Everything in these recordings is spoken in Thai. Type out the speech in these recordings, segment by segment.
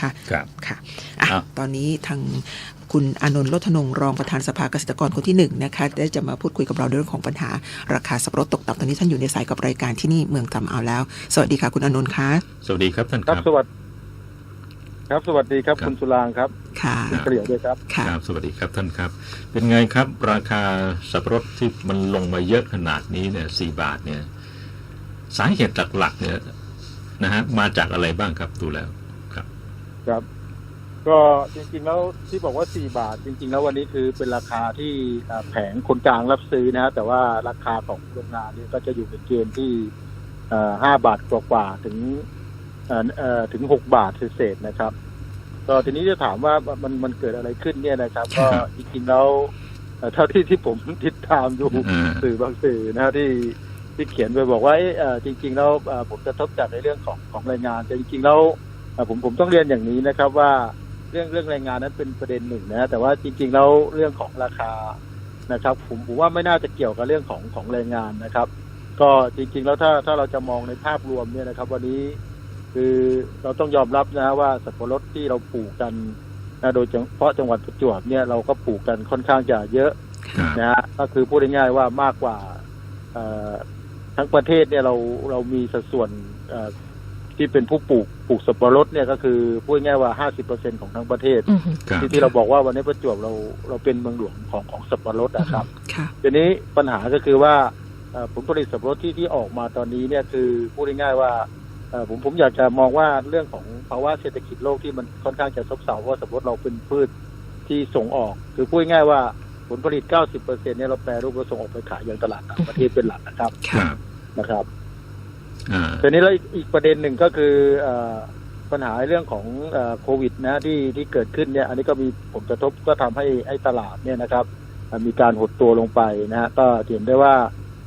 นะคะครับค่ะอะครับตอนนี้ทางคุณอานนท์โลธนงรองประธานสภาเกษตรกรคนที่หนึ่งนะคะได้จะมาพูดคุยกับเราเรื่องของปัญหา ราคาสับปะรดตกต่ำตอนนี้ท่านอยู่ในสายกับรายการที่นี่เมืองจำเอาแล้ว สวัสดีค่ะ คุณอานนท์คะสวัสดีครับท่านคครัรับบสวัสดีครับสวัสดีครับครับคุณสุรางค์ครับค่ะคุณเกลียวด้วยครับค่ะครับ สวัสดีครับท่านครับ เป็นไงครับ ราคาสับปะรดที่มันลงมาเยอะขนาดนี้เนี่ยสี่บาทเนี่ย สาเหตุหลักๆเนี่ยนะฮะมาจากอะไรบ้างครับดูแล้ว ครับครับ ก็จริงๆแล้วที่บอกว่า 4 บาท จริง ๆ แล้ววันนี้คือเป็นราคาที่อ่าแผงคนกลางรับซื้อนะฮะแต่ว่าราคาของโรงงานเนี่ยก็จะอยู่ในเกณฑ์ที่เอ่อห้าบาทกว่าๆถึงเอ่อเอ่อถึงหกบาทเศษๆนะครับ ก็ทีนี้จะถามว่ามันมันเกิดอะไรขึ้นเนี่ยนะครับ ก็ครับจริงๆแล้วเอ่อเท่าที่ที่ผมติดตามดูอ่าสื่อบางสื่อนะที่ที่เขียนไปบอกว่าเอ้ยเอ่อจริง ๆ แล้วเอ่อผมจะทบจากในเรื่องของของแรงงานแต่จริง ๆ แล้วเอ่อ ผมผมต้องเรียนอย่างนี้นะครับว่าเรื่องเรื่องแรงงานนั้นเป็นประเด็นหนึ่งนะแต่ว่าจริง ๆ แล้วเรื่องของราคานะครับ ผมผมว่าไม่น่าจะเกี่ยวกับเรื่องของของแรงงานนะครับ ก็จริง ๆ แล้วถ้าถ้าเราจะมองในภาพรวมเนี่ยนะครับ วันนี้คือเราต้องยอมรับนะว่าสับปะรดที่เราปลูกกันนะโดยเฉพาะจังหวัดประจวบเนี่ยเราก็ปลูกกันค่อนข้างจะเยอะครับนะฮะก็คือพูดง่ายๆว่ามากกว่าเอ่อทั้งประเทศเนี่ยเราเรามีสัดส่วนเอ่อ ที่เป็นผู้ปลูกปลูกสับปะรดเนี่ยก็คือพูดง่ายๆว่า50%ของทั้งประเทศ อืมครับที่ที่เราบอกว่าวันนี้ประจวบเราเราเป็นเมืองหลวงของของสับปะรดนะครับ ค่ะ ทีนี้ปัญหาก็คือว่าเอ่อผลผลิตสับปะรดที่ที่ออกมาตอนนี้เนี่ยคือพูดง่ายๆว่าเอ่อผมผมอยากจะมองว่าเรื่องของภาวะเศรษฐกิจโลกที่มันค่อนข้างจะซบเซาเพราะว่าสับปะรดเราเป็นพืชที่ส่งออกคือพูดง่ายๆว่าผลผลิต 90%เนี่ยเราแปรรูปแล้วส่งออกไปขายยังตลาดต่างประเทศเป็นหลักนะครับครับ นะครับอ่า ทีนี้แล้วอีกอีกประเด็นหนึ่งก็คือเอ่อปัญหาเรื่องของเอ่อโควิดนะที่ที่เกิดขึ้นเนี่ย อันนี้ก็มีผลกระทบก็ทำให้ให้ตลาดเนี่ยนะครับเอ่อมีการหดตัวลงไปนะฮะก็เห็นได้ว่า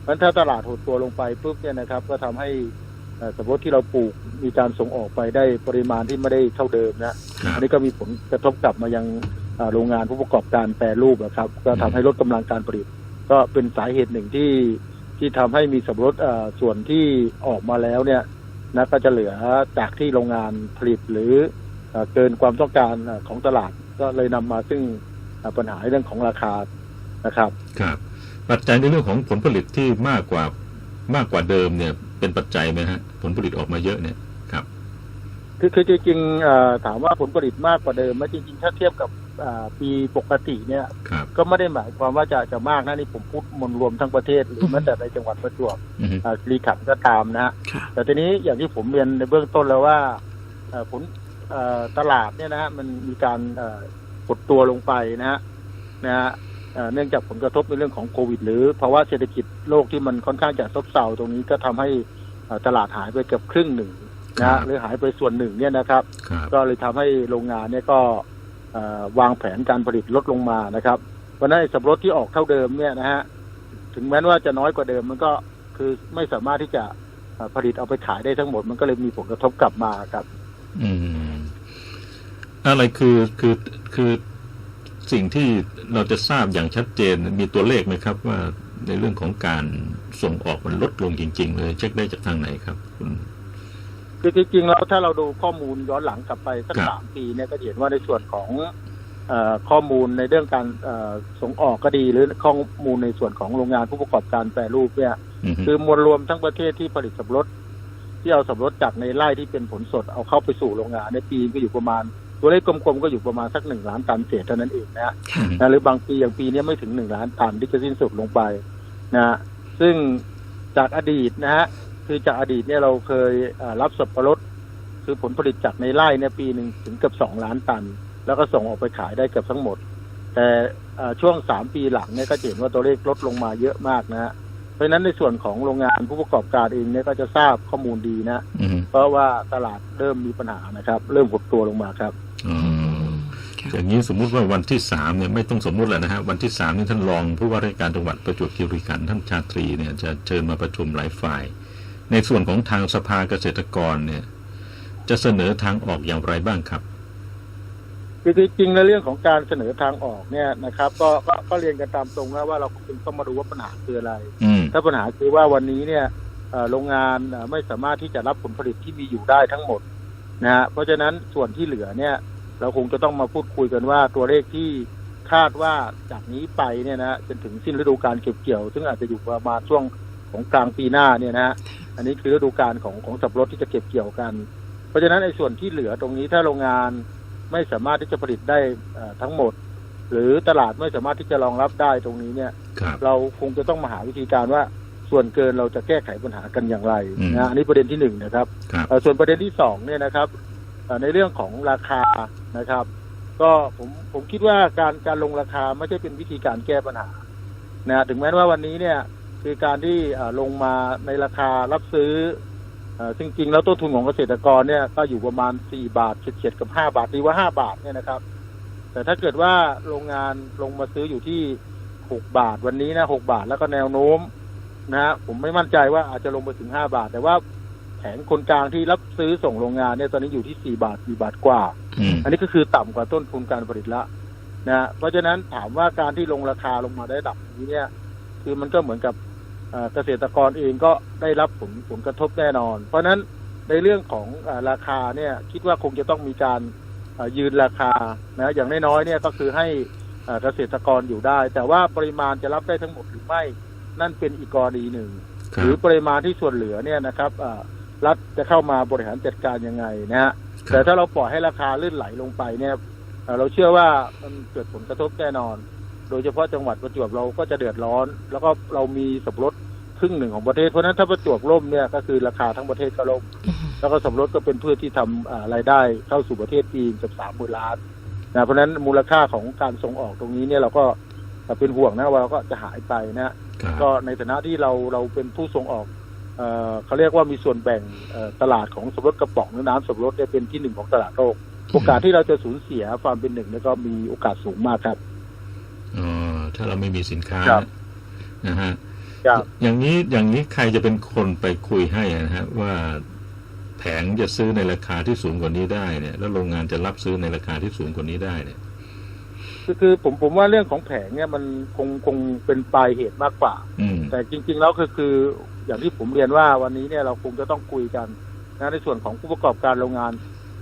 มันถ้าตลาดหดตัวลงไปปุ๊บเนี่ยนะครับ ก็ทำให้เอ่อสมมติที่เราปลูกมีการส่งออกไปได้ปริมาณที่ไม่ได้เท่าเดิมนะครับอันนี้ก็มีผลกระทบกลับมายังเอ่อโรงงานผู้ประกอบการแปรรูปนะครับ ก็ทำให้ลดกำลังการผลิต ก็เป็นสาเหตุหนึ่งที่ ที่ทำให้มีสับปะรดเอ่อส่วนที่ออกมาแล้วเนี่ยนะก็จะเหลือจากที่โรงงานผลิตหรือเอ่อเกินความต้องการเอ่อของตลาดก็เลยนำมาซึ่งเอ่อปัญหาเรื่องของราคานะครับ ครับ ปัจจัยในเรื่องของผลผลิตที่มากกว่ามากกว่าเดิมเนี่ย เป็นปัจจัยไหมฮะ ผลผลิตออกมาเยอะเนี่ยครับ คือคือจริงๆเอ่อถามว่าผลผลิตมากกว่าเดิมไหมจริงๆถ้าเทียบกับอ่า ปีปกติเนี่ยครับก็ไม่ได้หมายความว่าจะจะมากนะนี่ผมพูดมวลรวมทั้งประเทศหรือแม้แต่ในจังหวัดประจวบอือฮึอ่าคีรีขันธ์ก็ตามนะฮะค่ะแต่ทีนี้อย่างที่ผมเรียนในเบื้องต้นแล้วว่าเอ่อผลเอ่อตลาดเนี่ยนะฮะมันมีการเอ่อกดตัวลงไปนะฮะนะฮะเอ่อเนื่องจากผลกระทบในเรื่องของโควิด หรือภาวะเศรษฐกิจโลกที่มันค่อนข้างจะซบเซาตรงนี้ก็ทำให้เอ่อตลาดหายไปเกือบครึ่งหนึ่งนะฮะหรือหายไปส่วนหนึ่งเนี่ยนะครับครับก็เลยทำให้โรงงานเนี่ยก็เอ่อ วางแผนการผลิตลดลงมานะครับเพราะนั้นสับปะรดที่ออกเท่าเดิมเนี่ยนะฮะถึงแม้ว่าจะน้อยกว่าเดิมมันก็คือไม่สามารถที่จะผลิตเอาไปขายได้ทั้งหมด มันก็เลยมีผลกระทบกลับมาครับ อืม อะไรคือคือคือสิ่งที่เราจะทราบอย่างชัดเจนมีตัวเลขไหมครับ ว่าในเรื่องของการส่งออกมันลดลงจริง ๆ เลย เช็คได้จากทางไหนครับคุณ คือจริงๆแล้วถ้าเราดูข้อมูลย้อนหลังกลับไปสักครับ สามปีเนี่ยก็จะเห็นว่าในส่วนของเออข้อมูลในเรื่องการเอ่อส่งออกก็ดี หรือข้อมูลในส่วนของโรงงานผู้ประกอบการแปรรูปเนี่ย อือฮึคือมวลรวมทั้งประเทศที่ผลิตสับปะรดที่เอาสับปะรดจากในไร่ที่เป็นผลสดเอาเข้าไปสู่โรงงานในปีก็อยู่ประมาณ ตัวเลขกลมๆก็อยู่ประมาณสักหนึ่งล้านตันเศษเท่านั้นเองนะฮะค่ะนะหรือบางปีอย่างปีเนี้ยไม่ถึงหนึ่งล้านตันที่จะสิ้นสุดลงไปนะฮะซึ่งจากอดีตนะฮะ คือจากอดีตเนี่ยเราเคยเอ่อรับสับปะรดคือผลผลิตจากในไร่เนี่ยปีหนึ่งถึงเกือบสองล้านตัน แล้วก็ส่งออกไปขายได้เกือบทั้งหมด แต่เอ่อช่วงสามปีหลังเนี่ยก็จะเห็นว่าตัวเลขลดลงมาเยอะมากนะฮะเพราะฉะนั้นในส่วนของโรงงานผู้ประกอบการเองเนี่ยก็จะทราบข้อมูลดีนะอือฮึเพราะว่าตลาดเริ่มมีปัญหานะครับ เริ่มหดตัวลงมาครับอ๋อค่ะอย่างนี้สมมุติว่าวันที่สามเนี่ยไม่ต้องสมมุติแล้วนะฮะวันที่สามนี่ท่านรองผู้ว่าราชการจังหวัดประจวบคีรีขันธ์ท่านชาตรีเนี่ยจะเชิญมาประชุมหลายฝ่าย ในส่วนของทางสภาเกษตรกรเนี่ยจะเสนอทางออกอย่างไรบ้างครับคือจริงๆในเรื่องของการเสนอทางออกเนี่ยนะครับ ก็ก็ก็เรียนกันตามตรงนะว่าเราคงต้องมาดูว่าปัญหาคืออะไรอืมถ้าปัญหาคือว่าวันนี้เนี่ยเอ่อโรงงานเอ่อไม่สามารถที่จะรับผลผลิตที่มีอยู่ได้ทั้งหมดนะฮะเพราะฉะนั้นส่วนที่เหลือเนี่ย เราคงจะต้องมาพูดคุยกันว่าตัวเลขที่คาดว่าจากนี้ไปเนี่ยนะจนถึงสิ้นฤดูการเก็บเกี่ยว ซึ่งอาจจะอยู่ประมาณช่วงของกลางปีหน้าเนี่ยนะฮะ อันนี้คือฤดูการของของสับปะรดที่จะเก็บเกี่ยวกัน เพราะฉะนั้นในส่วนที่เหลือตรงนี้ถ้าโรงงานไม่สามารถที่จะผลิตได้เอ่อทั้งหมด หรือตลาดไม่สามารถที่จะรองรับได้ตรงนี้เนี่ยครับเราคงจะต้องมาหาวิธีการว่าส่วนเกินเราจะแก้ไขปัญหากันอย่างไรอืมนะอันนี้ประเด็นที่หนึ่งนะครับครับเอ่อส่วนประเด็นที่สองเนี่ยนะครับเอ่อในเรื่องของราคานะครับ ก็ผมผมคิดว่าการการลงราคาไม่ใช่เป็นวิธีการแก้ปัญหานะถึงแม้ว่าวันนี้เนี่ย คือการที่เอ่อลงมาในราคารับซื้อเอ่อซึ่งจริงแล้วต้นทุนของเกษตรกรเนี่ยก็อยู่ประมาณสี่บาทเฉียดๆกับห้าบาทดีว่าห้าบาทเนี่ยนะครับ แต่ถ้าเกิดว่าโรงงานลงมาซื้ออยู่ที่หกบาทวันนี้นะหกบาทแล้วก็แนวโน้มนะฮะผมไม่มั่นใจว่าอาจจะลงไปถึงห้าบาท แต่ว่าแผงคนกลางที่รับซื้อส่งโรงงานเนี่ยตอนนี้อยู่ที่สี่บาทสี่บาทกว่าอืมอันนี้ก็คือต่ำกว่าต้นทุนการผลิตละนะฮะเพราะฉะนั้นถามว่าการที่ลงราคาลงมาได้ระดับนี้เนี่ย คือมันก็เหมือนกับ เอ่อเกษตรกรเองก็ได้รับผลผลกระทบแน่นอน เพราะฉะนั้นในเรื่องของเออราคาเนี่ยคิดว่าคงจะต้องมีการเอ่อยืนราคานะอย่างน้อยๆเนี่ยก็คือให้เอ่อเกษตรกรอยู่ได้ แต่ว่าปริมาณจะรับได้ทั้งหมดหรือไม่นั่นเป็นอีกกรณีหนึ่งครัหรือบปริมาณที่ส่วนเหลือเนี่ยนะครับเอ่อรัฐจะเข้ามาบริหารจัดการยังไงนะฮะคแต่รับถ้าเราปล่อยให้ราคาลื่นไหลลงไปเนี่ยเอ่อเราเชื่อว่ามันเกิดผลกระทบแน่นอน โดยเฉพาะจังหวัดประจวบเราก็จะเดือดร้อน แล้วก็เรามีสับปะรดค รึ่งหนึ่งของประเทศเพราะฉะนั้นถ้าประจวบล่มเนี่ยก็คือราคาทั้งประเทศก็ล่มแล้วก็สับปะรดก็เป็นพืชที่ทำอ่ารายได้เข้าสู่ประเทศปีกับสามหมื่นล้านนะเพราะฉะนั้นมูลค่าของการส่งออกตรงนี้เนี่ยเราก็เป็นห่วงนะว่าเราก็จะหายไปนะครับก็ในฐานะที่เราเราเป็นผู้ส่งออกเอ่อเขาเรียกว่ามีส่วนแบ่งเอ่อตลาดของสับปะรดกระป๋องหรือน้ำสับปะรดเนี่ยเป็นที่หนึ่งของตลาดโลกโอกาสที่เราจะสูญเสียความเป็นหนึ่งเนี่ยก็มีโอกาสสูงมากครับอ๋อถ้าเราไม่มีสินค้าครับนะฮะครับ อย่างนี้อย่างนี้ใครจะเป็นคนไปคุยให้นะฮะว่าแผงจะซื้อในราคาที่สูงกว่านี้ได้เนี่ย แล้วโรงงานจะรับซื้อในราคาที่สูงกว่านี้ได้เนี่ยคือคือผมผมว่าเรื่องของแผงเนี่ยมันคงคงเป็นปลายเหตุมากกว่าอืมแต่จริง ๆ แล้วคือคืออย่างที่ผมเรียนว่าวันนี้เนี่ยเราคงจะต้องคุยกันนะในส่วนของผู้ประกอบการโรงงาน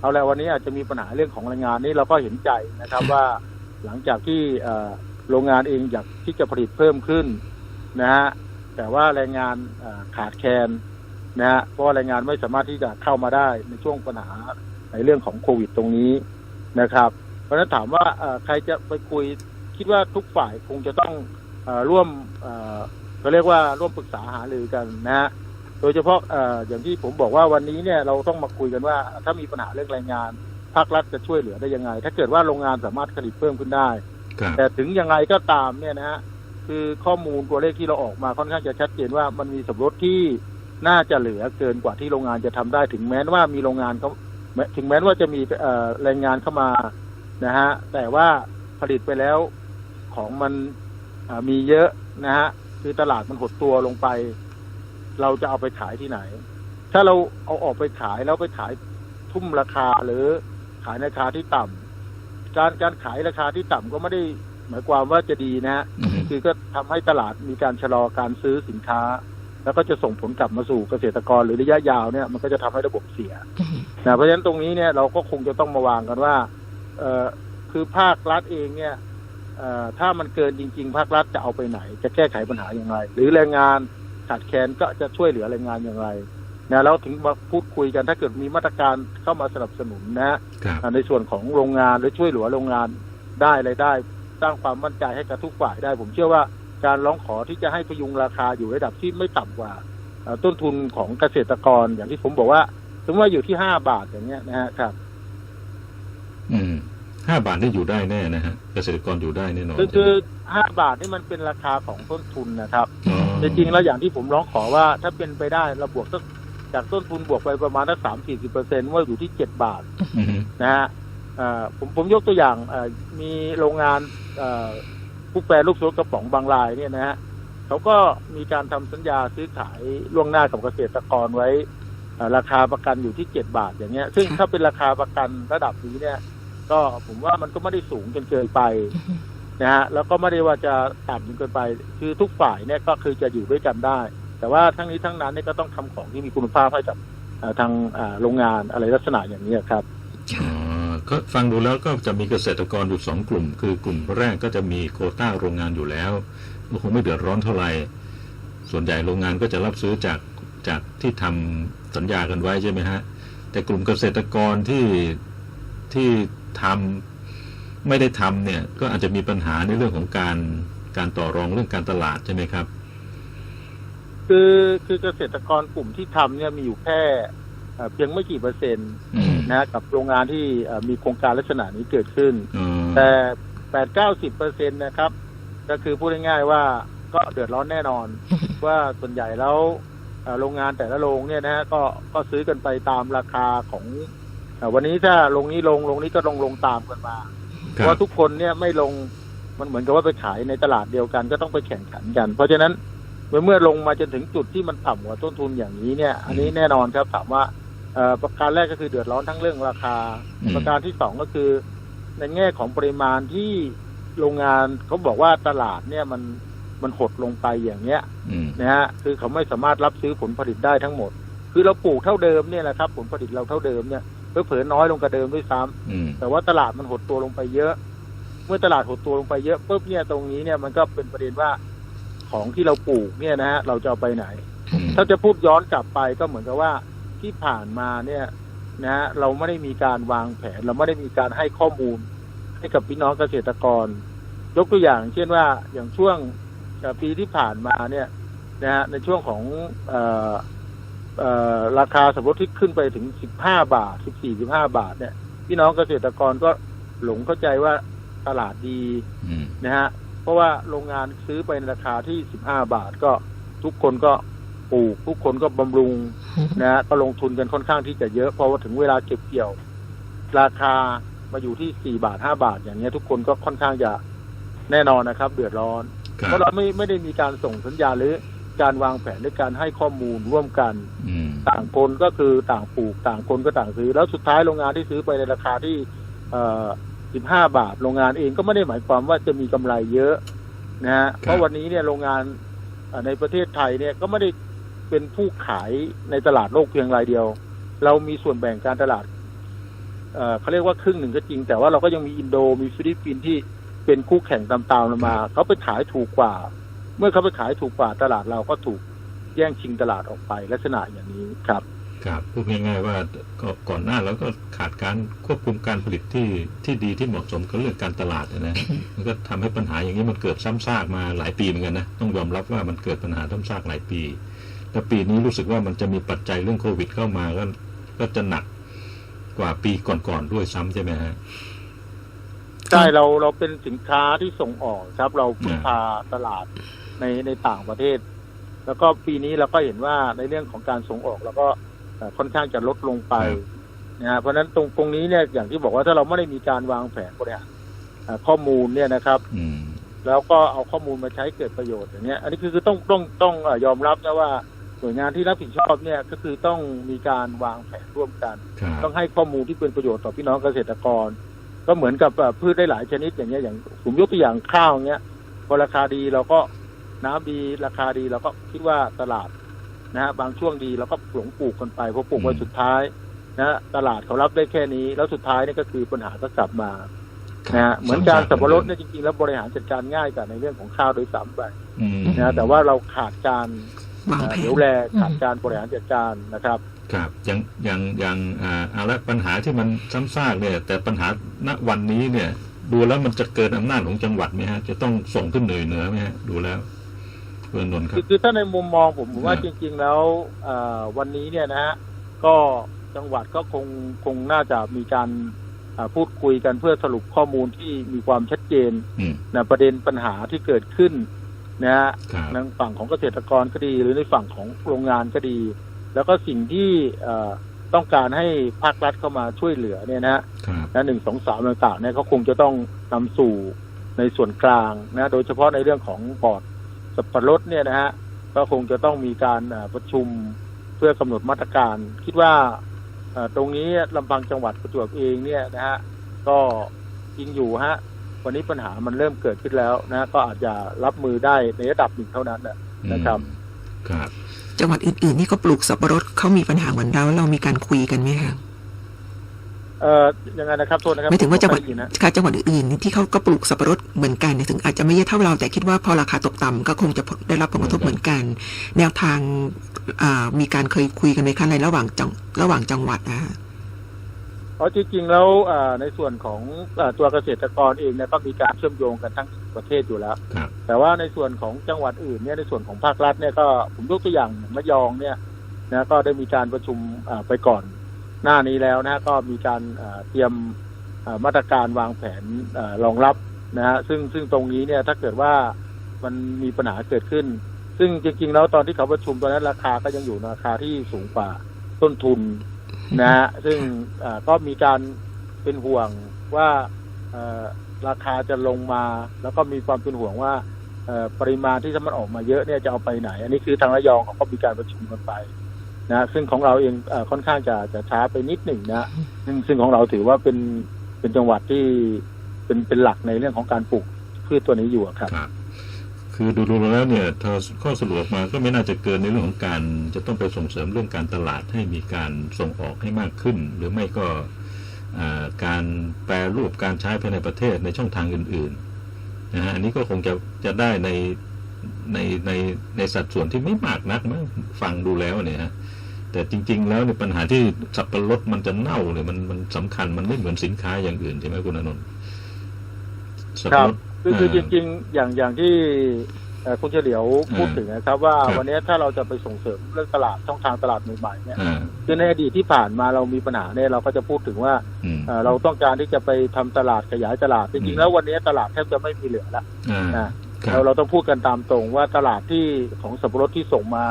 เอาแล้ววันนี้อาจจะมีปัญหาเรื่องของแรงงานนี่เราก็เห็นใจนะครับว่าหลังจากที่เอ่อโรงงานเองอยากที่จะผลิตเพิ่มขึ้นนะฮะ แต่ว่าแรงงานเอ่อขาดแคลนนะฮะเพราะว่าแรงงานไม่สามารถที่จะเข้ามาได้ในช่วงปัญหาในเรื่องของโควิดตรงนี้นะครับ เพราะฉะนั้นถามว่าเอ่อใครจะไปคุยคิดว่าทุกฝ่ายคงจะต้องเออร่วมเอ่อเขาเรียกว่าร่วมปรึกษาหารือกันนะฮะโดยเฉพาะเอ่ออย่างที่ผมบอกว่าวันนี้เนี่ยเราต้องมาคุยกันว่า ถ้ามีปัญหาเรื่องแรงงานภาครัฐจะช่วยเหลือได้ยังไง ถ้าเกิดว่าโรงงานสามารถผลิตเพิ่มขึ้นได้ครับแต่ถึงยังไงก็ตามเนี่ยนะฮะ คือข้อมูลตัวเลขที่เราออกมาค่อนข้างจะชัดเจนว่ามันมีสมรสที่น่าจะเหลือเกินกว่าที่โรงงานจะทำได้ถึงแม้ว่ามีโรงงานเขาถึงแม้ว่าจะมีแรงงานเข้ามานะฮะแต่ว่าผลิตไปแล้วของมันมีเยอะนะฮะคือตลาดมันหดตัวลงไป เราจะเอาไปขายที่ไหน ถ้าเราเอาออกไปขายแล้วไปขายทุ่มราคาหรือขายในราคาที่ต่ำการการขายราคาที่ต่ำก็ไม่ได้ หมายความว่าจะดีนะฮะอืมคือก็ทำให้ตลาดมีการชะลอการซื้อสินค้า แล้วก็จะส่งผลกลับมาสู่เกษตรกรหรือระยะยาวเนี่ยมันก็จะทำให้ระบบเสียนะเพราะฉะนั้นตรงนี้เนี่ยเราก็คงจะต้องมาวางกันว่า เออคือภาครัฐเองเนี่ยเอ่อถ้ามันเกินจริง ๆ ภาครัฐจะเอาไปไหน จะแก้ไขปัญหาอย่างไร หรือแรงงานขาดแคลนก็จะช่วยเหลือแรงงานอย่างไรนะแล้วถึงมาพูดคุยกันถ้าเกิดมีมาตรการเข้ามาสนับสนุนนะครับอ่าในส่วนของโรงงานหรือช่วยเหลือโรงงานได้อะไรได้ สร้างความมั่นใจให้กับทุกฝ่ายได้ ผมเชื่อว่าการร้องขอที่จะให้พยุงราคาอยู่ระดับที่ไม่ต่ำกว่าเอ่อต้นทุนของเกษตรกรอย่างที่ผมบอกว่าสมมติว่าอยู่ที่ห้าบาทอย่างเงี้ยนะฮะครับ อืมห้าบาทนี่อยู่ได้แน่นะฮะเกษตรกรอยู่ได้แน่นอนคือคือห้าบาทนี่มันเป็นราคาของต้นทุนนะครับอ๋อจริงๆแล้วอย่างที่ผมร้องขอว่า ถ้าเป็นไปได้เราบวกสักจากต้นทุนบวกไปประมาณสักสามสี่สิบเปอร์เซ็นต์ว่าอยู่ที่เจ็ดบาทอืมนะฮะเอ่อผมผมยกตัวอย่างเอ่อมีโรงงานเอ่อ ผู้แปรรูปโซกระป๋องบางรายเนี่ยนะฮะเขาก็มีการทำสัญญาซื้อขายล่วงหน้ากับเกษตรกรไว้เอ่อราคาประกันอยู่ที่เจ็ดบาทอย่างเงี้ย ซึ่งค่ะถ้าเป็นราคาประกันระดับนี้เนี่ย ก็ผมว่ามันก็ไม่ได้สูงจนเกินไปนะฮะแล้วก็ไม่ได้ว่าจะต่ำจนเกินไป คือทุกฝ่ายเนี่ยก็คือจะอยู่ด้วยกันได้ แต่ว่าทั้งนี้ทั้งนั้นเนี่ยก็ต้องทำของที่มีคุณภาพให้กับอ่าทางอ่าโรงงานอะไรลักษณะอย่างนี้ครับอ๋อ ก็ฟังดูแล้วก็จะมีเกษตรกรอยู่สองกลุ่ม คือกลุ่มแรกก็จะมีโควต้าโรงงานอยู่แล้วก็คงไม่เดือดร้อนเท่าไหร่ส่วนใหญ่โรงงานก็จะรับซื้อจากจากที่ทำสัญญากันไว้ใช่ไหมฮะ แต่กลุ่มเกษตรกรที่ที่ทำไม่ได้ทำเนี่ยก็อาจจะมีปัญหาในเรื่องของการการต่อรองเรื่องการตลาดใช่ไหมครับ คือคือเกษตรกรกลุ่มที่ทำเนี่ยมีอยู่แค่เอ่อเพียงไม่กี่เปอร์เซ็นต์อืม นะกับโรงงานที่เอ่อมีโครงการลักษณะนี้เกิดขึ้นอ๋อแต่แปดเก้าสิบเปอร์เซ็นตนะครับ ก็คือพูดง่ายๆว่าก็เดือดร้อนแน่นอน ว่าส่วนใหญ่แล้วเอ่อโรงงานแต่ละโรงเนี่ยนะฮะก็ก็ซื้อกันไปตามราคาของเอ่อวันนี้ถ้าโรงนี้ลงโรงนี้ก็ลงลงตามกันมาเพคราะรับว่าทุกคนเนี่ยไม่ลงมันเหมือนกับว่าไปขายในตลาดเดียวกันก็ต้องไปแข่งขันกัน เพราะฉะนั้นเมื่อเมื่อลงมาจนถึงจุดที่มันต่ำกว่าต้นทุนอย่างนี้เนี่ย อันนี้แน่นอนครับถามว่าเอ่อ ประการแรกก็คือเดือดร้อนทั้งเรื่องราคาอืมประการที่สองก็คือ ในแง่ของปริมาณที่โรงงานเขาบอกว่าตลาดเนี่ยมันมันหดลงไปอย่างเนี้ยอืมนะฮะคือเขาไม่สามารถรับซื้อผลผลิตได้ทั้งหมด คือเราปลูกเท่าเดิมเนี่ยแหละครับ ผลผลิตเราเท่าเดิมเนี่ยเผลอๆน้อยลงกว่าเดิมด้วยซ้ำอืมแต่ว่าตลาดมันหดตัวลงไปเยอะ เมื่อตลาดหดตัวลงไปเยอะปุ๊บเนี่ยตรงนี้เนี่ยมันก็เป็นประเด็นว่าของที่เราปลูกเนี่ยนะฮะเราจะเอาไปไหนอืมถ้าจะพูดย้อนกลับไปก็เหมือนกับว่า ที่ผ่านมาเนี่ยนะฮะเราไม่ได้มีการวางแผน เราไม่ได้มีการให้ข้อมูลให้กับพี่น้องเกษตรกร ยกตัวอย่าง เช่นว่าอย่างช่วงเอ่อปีที่ผ่านมาเนี่ยนะฮะในช่วงของเอ่อเอ่อราคาสมรสที่ขึ้นไปถึง 15 บาท 14 15 บาทเนี่ย พี่น้องเกษตรกรก็หลงเข้าใจว่าตลาดดีอืมนะฮะเพราะว่าโรงงานซื้อไปในราคาที่ 15 บาทก็ทุกคนก็ ปลูก ทุกคนก็บำรุงนะฮะก็ลงทุนกันค่อนข้างที่จะเยอะเพราะว่าถึงเวลาเก็บเกี่ยว ราคามาอยู่ที่4บาท5บาท อย่างเงี้ย ทุกคนก็ค่อนข้างจะแน่นอนนะครับ เดือดร้อนครัเพบราะเราไม่ไม่ได้มีการส่งสัญญาณหรือการวางแผนด้วยการให้ข้อมูลร่วมกันอืมต่างคนก็คือต่างปลูกต่างคนก็ต่างซื้อ แล้วสุดท้ายโรงงานที่ซื้อไปในราคาที่เอ่อ15บาท โรงงานเองก็ไม่ได้หมายความว่าจะมีกำไรเยอะนะฮะเพราะวันนี้เนี่ยโรงงานเอ่อในประเทศไทยเนี่ยก็ไม่ได้ เป็นผู้ขายในตลาดโลกเพียงรายเดียว เรามีส่วนแบ่งการตลาดเเขาเรียกว่าครึ่งหนึ่งก็จริง แต่ว่าเราก็ยังมีอินโดมีฟิลิปปินส์ที่เป็นคู่แข่งตามๆเรามาเขาไปขายถูกกว่า เมื่อเขาไปขายถูกกว่าตลาดเราก็ถูกแย่งชิงตลาดออกไปลักษณะอย่างนี้ครับครับพูดง่ายๆว่าก็ก่อนหน้าเราก็ขาดการควบคุมการผลิตที่ที่ดีที่เหมาะสมกับเรื่องการตลาดนะมันก็ทำให้ปัญหาอย่างนี้มันเกิดซ้ำซากมาหลายปีเหมือนกันนะต้องยอมรับว่ามันเกิดปัญหาซ้ำซากหลายปี แล้วปีนี้รู้สึกว่ามันจะมีปัจจัยเรื่องโควิดเข้ามาก็ก็จะหนักกว่าปีก่อนๆด้วยซ้ำใช่ไหมฮะใช่เราเราเป็นสินค้าที่ส่งออกครับ เราพึ่งพาตลาดในในต่างประเทศ แล้วก็ปีนี้เราก็เห็นว่าในเรื่องของการส่งออกเราก็เอ่อค่อนข้างจะลดลงไปครับนะฮะเพราะฉะนั้นตรงตรงนี้เนี่ยอย่างที่บอกว่าถ้าเราไม่ได้มีการวางแผนบริหารเอ่อข้อมูลเนี่ยนะครับอืมแล้วก็เอาข้อมูลมาใช้เกิดประโยชน์อย่างเนี้ย อันนี้คือคือต้องต้องต้องเอ่อยอมรับนะว่า หน่วยงานที่รับผิดชอบเนี่ยก็คือต้องมีการวางแผนร่วมกันครับต้องให้ข้อมูลที่เป็นประโยชน์ต่อพี่น้องเกษตรกร ก็เหมือนกับเอ่อพืชได้หลายชนิดอย่างเงี้ยอย่างผมยกตัวอย่างข้าวเงี้ยพอราคาดีเราก็น้ำดีราคาดีเราก็คิดว่าตลาดนะฮะบางช่วงดีเราก็หลงปลูกกันไปพอปลูกไปสุดท้ายนะฮะตลาดเขารับได้แค่นี้ แล้วสุดท้ายนี่ก็คือปัญหาก็กลับมานะฮะเหมือนการสับปะรดเนี่ยจริงๆแล้วบริหารจัดการง่ายกว่าในเรื่องของข้าวโดยซ้ำไปอืมนะฮะแต่ว่าเราขาดการ วางเอ่อแผนเดี๋ยวแลขาดการบริหารจัดการนะครับ ครับอย่างอย่างอย่างอ่าเอาละปัญหาที่มันซ้ำซากเนี่ย แต่ปัญหาณวันนี้เนี่ย ดูแล้วมันจะเกินอำนาจของจังหวัดไหมฮะ จะต้องส่งขึ้นเหนือเหนือไหมฮะดูแล้วเพื่อนนนท์ครัคืบอคือถ้าในมุมมองผมผมว่าอ่าจริง ๆ แล้วเอ่อวันนี้เนี่ยนะฮะก็จังหวัดก็คงคงน่าจะมีการอ่าพูดคุยกันเพื่อสรุปข้อมูลที่มีความชัดเจนอืมนะประเด็นปัญหาที่เกิดขึ้น นะฮะครับในฝั่งของเกษตรกรก็ดี หรือในฝั่งของโรงงานก็ดี แล้วก็สิ่งที่เอ่อต้องการให้ภาครัฐเข้ามาช่วยเหลือเนี่ยนะฮะครับนะหนึ่งสองสามต่างๆเนี่ยเขาคงจะต้องนำสู่ในส่วนกลางนะโดยเฉพาะในเรื่องของบอร์ดสับปะรดเนี่ยนะฮะก็คงจะต้องมีการเอ่อประชุมเพื่อกำหนดมาตรการ คิดว่าเอ่อตรงนี้ลำพังจังหวัดประจวบเองเนี่ยนะฮะก็จริงอยู่ฮะ วันนี้ปัญหามันเริ่มเกิดขึ้นแล้วนะก็อาจจะรับมือได้ในระดับหนึ่งเท่านั้นนะนะครับครับ จังหวัดอื่นๆที่เขาปลูกสับปะรดเขามีปัญหาเหมือนเราเรามีการคุยกันไหมคะเอ่อยังไงนะครับโทษนะครับไม่ถึงว่าจังหวัดผมไม่ไยินนะค่ะจังหวัดอื่นๆที่เขาก็ปลูกสับปะรดเหมือนกันเนี่ยถึงอาจจะไม่เยอะเท่าเราแต่คิดว่าพอราคาตกต่ำก็คงจะได้รับผลกระทบเหมือนกัน แนวทางอ่ามีการเคยคุยกันไหมคะในระหว่างจังระหว่างจังหวัดนะคะเพ ราะจริงๆแล้วเอ่อในส่วนของเอ่อตัวเกษตรกรเองเนี่ยก็มีการเชื่อมโยงกันทั้งประเทศอยู่แล้วครับแต่ว่าในส่วนของจังหวัดอื่นเนี่ยในส่วนของภาครัฐเนี่ยก็ผมยกตัวอย่างอย่างระยองเนี่ยนะก็ได้มีการประชุมเอ่อไปก่อนหน้านี้แล้วนะก็มีการเอ่อเตรียมเอ่อมาตรการวางแผนเอ่อรองรับนะฮะซึ่งซึ่งตรงนี้เนี่ยถ้าเกิดว่ามันมีปัญหาเกิดขึ้น ซึ่งจริงๆแล้วตอนที่เขาประชุมตอนนั้นราคาก็ยังอยู่ในราคาที่สูงกว่าต้นทุน นะฮะซึ่งก็มีการเป็นห่วงว่าราคาจะลงมา แล้วก็มีความเป็นห่วงว่าปริมาณที่ถ้ามันออกมาเยอะเนี่ยจะเอาไปไหน อันนี้คือทางระยองเขาก็มีการประชุมกันไปนะซึ่งของเราเองอค่อนข้างจะจะช้าไปนิดหนึ่งนะซึ่งซึ่งของเราถือว่าเป็นเป็นจังหวัดที่เป็นเป็นหลักในเรื่องของการปลูกพืชตัวนี้อยู่ครับ คือดูๆแล้วเนี่ยถ้าข้อสรุปออกมาก็ไม่น่าจะเกินในเรื่องของการจะต้องไปส่งเสริมเรื่องการตลาดให้มีการส่งออกให้มากขึ้น หรือไม่ก็การแปรรูปการใช้ภายในประเทศในช่องทางอื่นๆนะฮะอันนี้ก็คงจะจะได้ในในในในสัดส่วนที่ไม่มากนักมั้งฟังดูแล้วเนี่ยฮะแต่จริง ๆ แล้วเนี่ยปัญหาที่สับปะรดมันจะเน่าเนี่ยมันมันสำคัญมันไม่เหมือนสินค้าอย่างอื่นใช่ไหมคุณอนนท์สับครัปะบรด คือคือจาริงๆ อย่างอย่างที่เอ่อคุณเฉลียวพูดถึงนะครับ ว่าครับวันนี้ถ้าเราจะไปส่งเสริมเรื่องตลาดช่องทางตลาดใหม่ๆเนี่ยอ่าคือในอดีตที่ผ่านมาเรามีปัญหาเนี่ยเราก็จะพูดถึงว่าอืมเอ่อเราต้องการที่จะไปทำตลาดขยายตลาดจอืริงมๆแล้ววันนี้ตลาดแทบจะไม่มีเหลือแล้วอ่านะครัเราบเราต้องพูดกันตามตรงว่าตลาดที่ของสับปะรดที่ส่งมา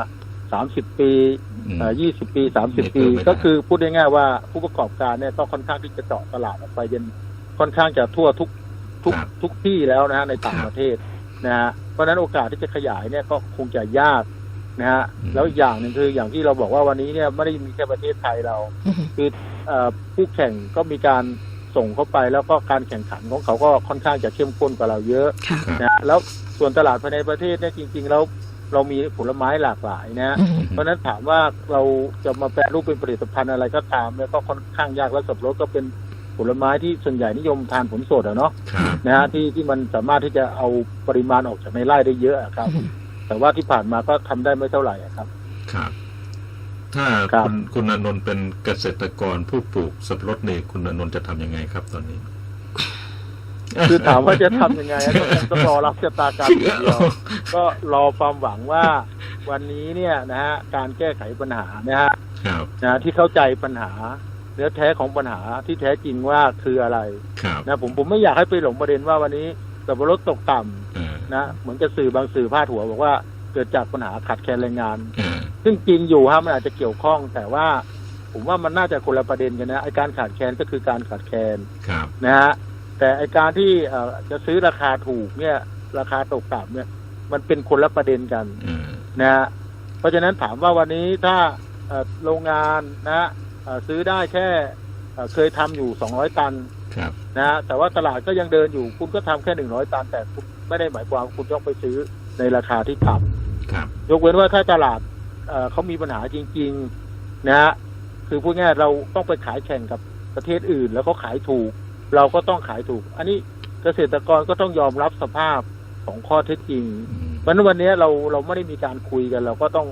30ปีอืมเอ่อ20ปีไม่30เกิปีนไม่ได้ก็คือพูดง่ายๆว่าผู้ประกอบการเนี่ยก็ค่อนข้างที่จะเจาะตลาดออกไปจนค่อนข้างจะทั่วทุก ทุกครับ ทุกที่แล้วนะฮะในต่างครับประเทศนะฮะเพราะฉะนั้นโอกาสที่จะขยายเนี่ยก็คงจะยากนะฮะอืม แล้วอีกอย่างหนึ่งคืออย่างที่เราบอกว่าวันนี้เนี่ยไม่ได้มีแค่ประเทศไทยเรา คือเอ่อผู้แข่งก็มีการส่งเข้าไปแล้วก็การแข่งขันของเขาก็ค่อนข้างจะเข้มข้นกว่าเราเยอะค่ะครับ นะแล้วส่วนตลาดภายในประเทศเนี่ยจริงๆแล้วเรามีผลไม้หลากหลายนะเพราะฉะนั้นถามว่าเราจะมาแปรรูปเป็นผลิตภัณฑ์อะไรก็ตามเนี่ยก็ค่อนข้างยากและสับปะรดก็เป็น ผลไม้ที่ส่วนใหญ่นิยมทานผลสดอะเนาะครับนะฮะที่ที่มันสามารถที่จะเอาปริมาณออกจากในไร่ได้เยอะอะครับ แต่ว่าที่ผ่านมาก็ทำได้ไม่เท่าไหร่อะครับ ครับ ถ้าครับคุณคุณอานนท์เป็นเกษตรกรผู้ปลูกสับปะรดเนี่ยคุณอานนท์จะทำยังไงครับ ตอนนี้คือถามว่าจะทำยังไงอะก็คงต้องรอรับชะตากรรมอย่างเดียวก็รอความหวังว่าวันนี้เนี่ยนะฮะการแก้ไขปัญหานะฮะครับนะที่เข้าใจปัญหา เนื้อแท้ของปัญหาที่แท้จริงว่าคืออะไรครับนะผมผมไม่อยากให้ไปหลงประเด็นว่าวันนี้สับปะรดตกต่ำอ่านะเหมือนกับสื่อบางสื่อพาดหัวบอกว่าเกิดจากปัญหาขาดแคลนแรงงานอ่าซึ่งจริงอยู่ฮะมันอาจจะเกี่ยวข้อง แต่ว่าผมว่ามันน่าจะคนละประเด็นกันนะไอการขาดแคลนก็คือการขาดแคลนครับนะฮะแต่ไอการที่เอ่อจะซื้อราคาถูกเนี่ย ราคาตกต่ำเนี่ย มันเป็นคนละประเด็นกันอ่านะฮะเพราะฉะนั้นถามว่าวันนี้ถ้าเอ่อโรงงานนะเอ่อ ซื้อได้แค่เอ่อเคยทำอยู่ 200 ตันครับนะฮะแต่ว่าตลาดก็ยังเดินอยู่ คุณก็ทำแค่ 100 ตัน แต่คุณไม่ได้หมายความว่าคุณต้องไปซื้อในราคาที่ต่ำครับยกเว้นว่าถ้าตลาดเอ่อเขามีปัญหาจริง ๆ นะฮะคือพูดง่ายๆเราต้องไปขายแข่งกับประเทศอื่น แล้วก็ขายถูก เราก็ต้องขายถูก อันนี้เกษตรกรก็ต้องยอมรับสภาพของข้อเท็จจริงอืมเพราะฉะนั้นวันนี้เราเราไม่ได้มีการคุยกัน เราก็ต้อง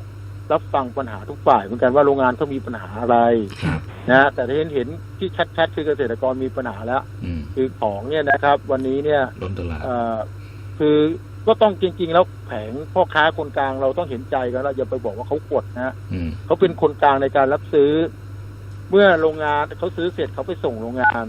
รับฟังปัญหาทุกฝ่ายเหมือนกันว่าโรงงานเขามีปัญหาอะไรครับนะฮะแต่ที่เห็นเห็นที่ชัดๆคือเกษตรกรมีปัญหาแล้วอืมคือของเนี่ยนะครับ วันนี้เนี่ยล้นตลาดเอ่อคือก็ต้องจริง ๆ แล้วแผงพ่อค้าคนกลางเราต้องเห็นใจกันเราอย่าไปบอกว่าเขากดนะฮะอืมเขาเป็นคนกลางในการรับซื้อ เมื่อโรงงานเขาซื้อเสร็จเขาไปส่งโรงงาน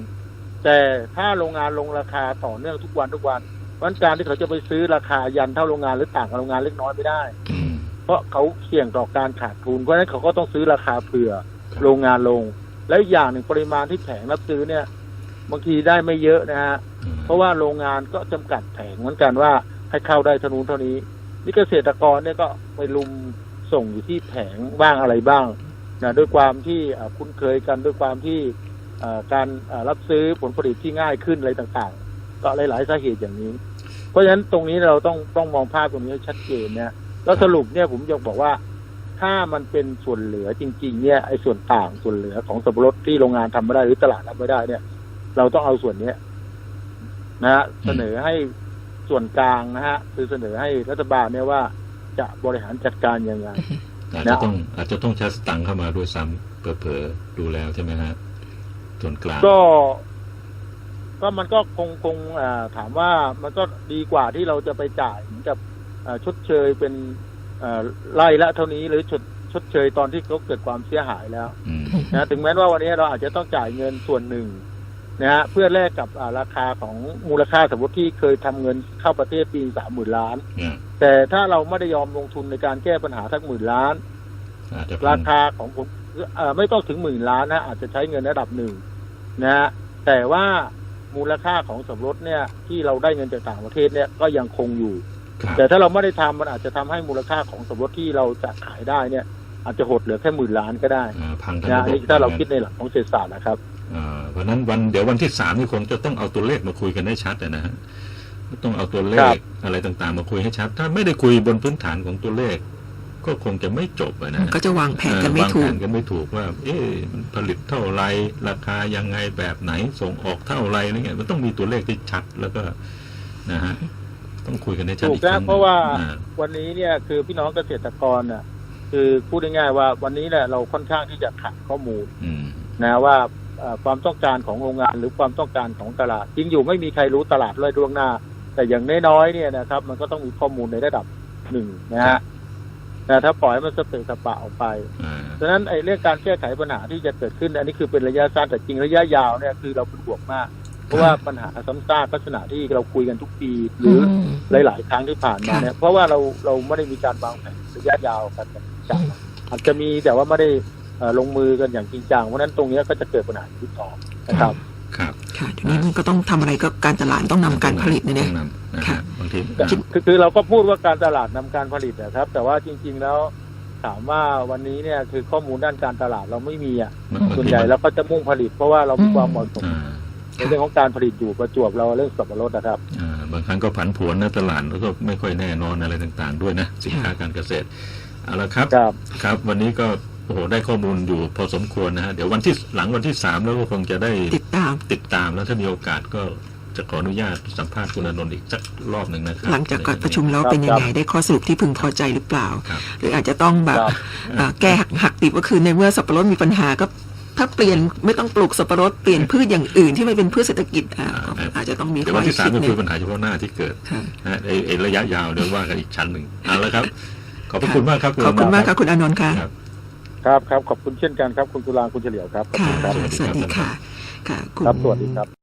แต่ถ้าโรงงานลงราคาต่อเนื่องทุกวันทุกวันวันการที่เขาจะไปซื้อราคายันเท่าโรงงานหรือต่างกับโรงงานเล็กน้อยไม่ได้อืม เพราะเขาเสี่ยงต่อการขาดทุนเพราะฉะนั้นเขาก็ต้องซื้อราคาเผื่อครับโรงงานลง แล้วอีกอย่างหนึ่งปริมาณที่แผงรับซื้อเนี่ยบางทีได้ไม่เยอะนะฮะอืมเพราะว่าโรงงานก็จำกัดแผงเหมือนกันว่าให้เข้าได้เท่านู้นเท่านี้ นี่เกษตรกรเนี่ยก็ไปลุมส่งอยู่ที่แผงบ้างอะไรบ้างนะด้วยความที่เอ่อคุ้นเคยกันด้วยความที่เอ่อการเอ่อรับซื้อผลผลิตที่ง่ายขึ้นอะไรต่างๆ ก็หลายๆสาเหตุอย่างนี้ เพราะฉะนั้นตรงนี้เราต้องต้องมองภาพตรงนี้ให้ชัดเจนนะ แล้วสรุปเนี่ยผมอยากบอกว่าถถ้ามันเป็นส่วนเหลือจริง ๆ เนี่ยไอ้ส่วนต่างส่วนเหลือของสับปะรดที่โรงงานทำไม่ได้หรือตลาดรับไม่ได้เนี่ย เราต้องเอาส่วนเนี้ยนะฮะเสนอให้ส่วนกลางนะฮะคือเสนอให้รัฐบาลเนี่ยว่าจะบริหารจัดการยังไงอาจจะต้องอาจจะต้องใช้สตังค์เข้ามาด้วยซ้ำเผลอๆดูแล้วใช่ไหมฮะส่วนกลางก็ก็มันก็คงคงอ่าถามว่ามันก็ดีกว่าที่เราจะไปจ่ายเหมือนกับอ่า ชดเชยเป็นอ่าไล่ละเท่านี้หรือชดชดเชยตอนที่เขาเกิดความเสียหายแล้วอืมนะถึงแม้ว่าวันนี้เราอาจจะต้องจ่ายเงินส่วนหนึ่งนะฮะเพื่อแลกกับอ่าราคาของมูลค่าสมมติที่เคยทำเงินเข้าประเทศปีสามหมื่นล้านเนี่ยแต่ถ้าเราไม่ได้ยอมลงทุนในการแก้ปัญหาทั้งหมื่นล้านอาจจะราคาของผมเอ่อไม่ต้องถึงหมื่นล้านนะอาจจะใช้เงินระดับหนึ่งนะฮะแต่ว่ามูลค่าของสมรสเนี่ยที่เราได้เงินจากต่างประเทศเนี่ยก็ยังคงอยู่ครับ แต่ถ้าเราไม่ได้ทำมันอาจจะทำให้มูลค่าของสมรสที่เราจะขายได้เนี่ย อาจจะหดเหลือแค่หมื่นล้านก็ได้อ่าพังทั้งนะระอันบบนี้ถ้าเราคิดในหลักของเศรษฐศาสตร์นะครับอ่าเพราะฉะนั้นวันเดี๋ยววันที่สามนี่คงจะต้องเอาตัวเลขมาคุยกันให้ชัดอะนะฮะต้องเอาตัวเลครัขบอะไรต่างๆ มาคุยให้ชัด ถ้าไม่ได้คุยบนพื้นฐานของตัวเลข ก็คงจะไม่จบอะนะก็จะวางแผนกันไม่ถูวางกแผนกันไม่ถูกว่า เอ๊ะมันผลิตเท่าไรราคายังไงแบบไหนส่งออกเท่าไรอะไรเงี้ยมันต้องมีตัวเลขที่ชัดแล้วก็นะฮะ ต้องคุยกันให้ชัดถูอีกกครั้นะงเพราะว่าอ่วันนี้เนี่ยคือพี่น้องเกษตรกรน่ะคือพูดง่ายๆว่าวันนี้เนี่ยเราค่อนข้างที่จะขาดข้อมูลอืมนะว่าเอ่อความต้องการของโรงงานหรือความต้องการของตลาดจริงอยู่ไม่มีใครรู้ตลาดเลยล่วงหน้า แต่อย่างน้อยๆเนี่ยนะครับ มันก็ต้องมีข้อมูลในระดับหนึ่งนะฮะแต่ถ้าปล่อยให้มันสเปะสปะออกไป อ่าฉะนั้นไอ้เรื่องการแก้ไขปัญหาที่จะเกิดขึ้น อันนี้คือเป็นระยะสั้นแต่จริงระยะยาวเนี่ยคือเราเป็นห่วงมาก เพราะว่าปัญหาซ้ำซากลักษณะที่เราคุยกันทุกปี หรืออมหลาย ๆ ครั้งที่ผ่านมาเนี่ยเพราะว่าเราเราไม่ได้มีการวางแผนระยะยาวกันอย่างจริงจังอาจจะมีแต่ว่าไม่ได้เอ่อลงมือกันอย่างจริงจังเพราะฉะนั้นตรงเนี้ยก็จะเกิดปัญหาที่ต่อนะครับครับค่ะทีนี้มันก็ต้องทำอะไรก็การตลาดต้องนำการผลิตเนี่ยนะต้องนำนะค่ะฮะบางทีคือคือเราก็พูดว่าการตลาดนำการผลิตนะครับ แต่ว่าจริง ๆแล้วถามว่าวันนี้เนี่ยคือข้อมูลด้านการตลาดเราไม่มีอะบางทีส่วนใหญ่เราก็จะมุ่งผลิต เพราะว่าเรามีความเหมาะสมอ่า ในเรื่องของการผลิตอยู่ประจวบเราเรื่องสับปะรดนะครับอ่าบางครั้งก็ผันผวนนะตลาดแล้วก็ไม่ค่อยแน่นอนอะไรต่างๆ ด้วยนะสินค้าการเกษตรเอาละครับครับ ครับ วันนี้ก็โอ้โหได้ข้อมูลอยู่พอสมควรนะฮะเดี๋ยววันที่หลังวันที่สามแล้วก็คงจะได้ติดตามติดตามแล้วถ้ามีโอกาสก็จะขออนุญาตสัมภาษณ์คุณอนนท์อีกสักรอบหนึ่งนะครับหลังจากการประชุมแล้วเป็นยังไงได้ข้อสรุปที่พึงพอใจหรือเปล่าครับหรืออาจจะต้องแบบครับเอ่อแก้หักหักดิบก็คือในเมื่อสับปะรดมีปัญหาก็ ถ้าเปลี่ยนไม่ต้องปลูกสับปะรดเปลี่ยนพืชอย่างอื่นที่ไม่เป็นพืชเศรษฐกิจอะก็อาจจะต้องมีเดี๋ยวข้อวันให้ที่สามคิดก็เนี่คือยปัญหาเฉพาะหน้าที่เกิดค่ะนะฮะไอ้ไอ้ระยะยาวเดี๋ยวว่ากันอีกชั้นหนึ่งเอาละครับ ขอบพระคุณมากครับขอบคุณมากค่ะคุณอานนท์ค่ะครับครับครับขอบคุณเช่นกันครับ คุณตุลาคุณเฉลียวครับขอบค่ะคุณครับสวัสดีค่ะค่ะณครับสวัสดีครับ